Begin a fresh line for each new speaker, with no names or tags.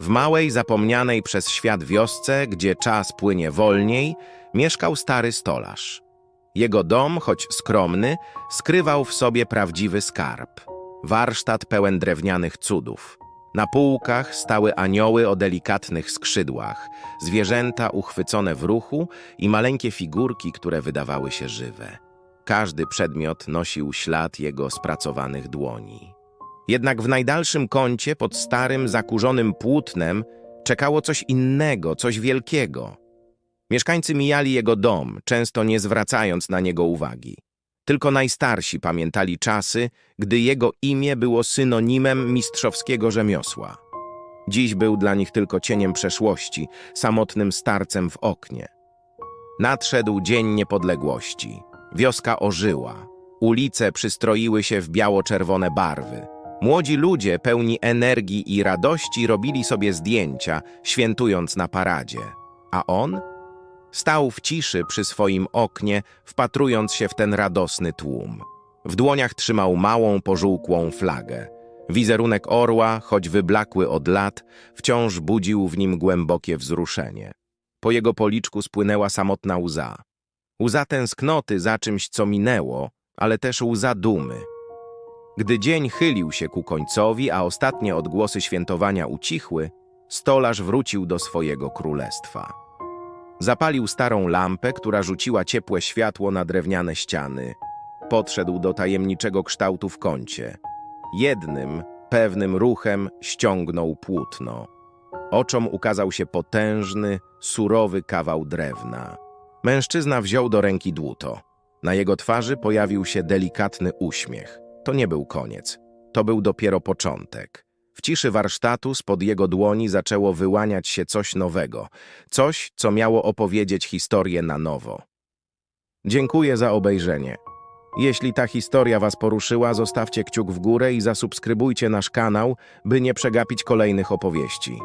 W małej, zapomnianej przez świat wiosce, gdzie czas płynie wolniej, mieszkał stary stolarz. Jego dom, choć skromny, skrywał w sobie prawdziwy skarb. Warsztat pełen drewnianych cudów. Na półkach stały anioły o delikatnych skrzydłach, zwierzęta uchwycone w ruchu i maleńkie figurki, które wydawały się żywe. Każdy przedmiot nosił ślad jego spracowanych dłoni. Jednak w najdalszym kącie, pod starym, zakurzonym płótnem, czekało coś innego, coś wielkiego. Mieszkańcy mijali jego dom, często nie zwracając na niego uwagi. Tylko najstarsi pamiętali czasy, gdy jego imię było synonimem mistrzowskiego rzemiosła. Dziś był dla nich tylko cieniem przeszłości, samotnym starcem w oknie. Nadszedł dzień niepodległości. Wioska ożyła. Ulice przystroiły się w biało-czerwone barwy. Młodzi ludzie pełni energii i radości robili sobie zdjęcia, świętując na paradzie. A on? Stał w ciszy przy swoim oknie, wpatrując się w ten radosny tłum. W dłoniach trzymał małą, pożółkłą flagę. Wizerunek orła, choć wyblakły od lat, wciąż budził w nim głębokie wzruszenie. Po jego policzku spłynęła samotna łza. Łza tęsknoty za czymś, co minęło, ale też łza dumy. Gdy dzień chylił się ku końcowi, a ostatnie odgłosy świętowania ucichły, stolarz wrócił do swojego królestwa. Zapalił starą lampę, która rzuciła ciepłe światło na drewniane ściany. Podszedł do tajemniczego kształtu w kącie. Jednym, pewnym ruchem ściągnął płótno. Oczom ukazał się potężny, surowy kawał drewna. Mężczyzna wziął do ręki dłuto. Na jego twarzy pojawił się delikatny uśmiech. To nie był koniec. To był dopiero początek. W ciszy warsztatu spod jego dłoni zaczęło wyłaniać się coś nowego. Coś, co miało opowiedzieć historię na nowo. Dziękuję za obejrzenie. Jeśli ta historia Was poruszyła, zostawcie kciuk w górę i zasubskrybujcie nasz kanał, by nie przegapić kolejnych opowieści.